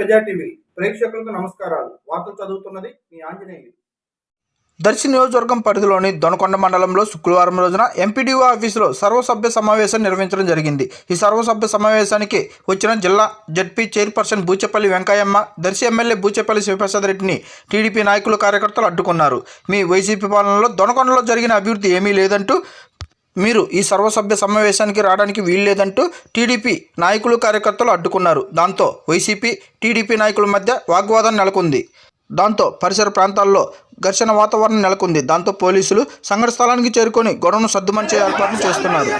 ప్రజా టీవీ ప్రేక్షకులకు నమస్కారాలు. వార్తలు చదువుతున్నది మీ ఆంజనేయులు. దర్శి నియోజకవర్గం పరిధిలోని దొనకొండ మండలంలో శుక్రవారం రోజున ఎంపీడీఓ ఆఫీసులో సర్వసభ్య సమావేశం నిర్వహించడం జరిగింది. ఈ సర్వసభ్య సమావేశానికి వచ్చిన జిల్లా ZP chairperson Buchepalli Venkayyamma Darsi MLA Buchepalli Sivaprasad రెడ్డిని టీడీపీ నాయకులు కార్యకర్తలు అడ్డుకున్నారు. మీ వైసీపీ పాలనలో దొనకొండలో జరిగిన అభివృద్ధి ఏమీ లేదంటూ మీరు ఈ సర్వసభ్య సమావేశానికి రావడానికి వీల్లేదంటూ టీడీపీ నాయకులు కార్యకర్తలు అడ్డుకున్నారు. దాంతో వైసీపీ టీడీపీ నాయకుల మధ్య వాగ్వాదం నెలకొంది. దాంతో పరిసర ప్రాంతాల్లో ఘర్షణ వాతావరణం నెలకొంది. దాంతో పోలీసులు సంఘటన స్థలానికి చేరుకొని గొడవను సర్దుమనిచే ఏర్పాట్లు చేస్తున్నారు.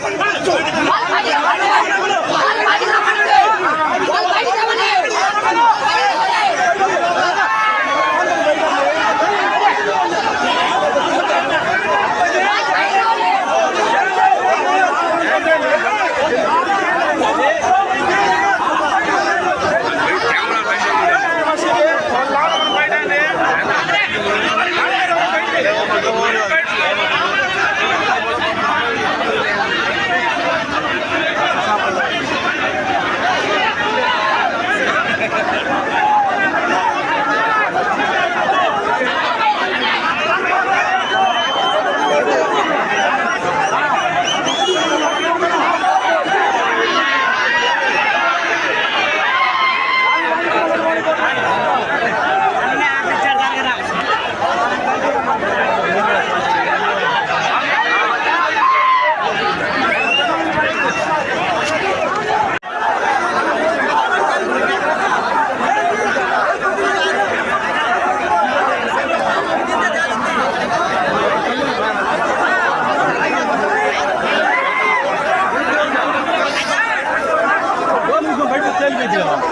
いいですよ。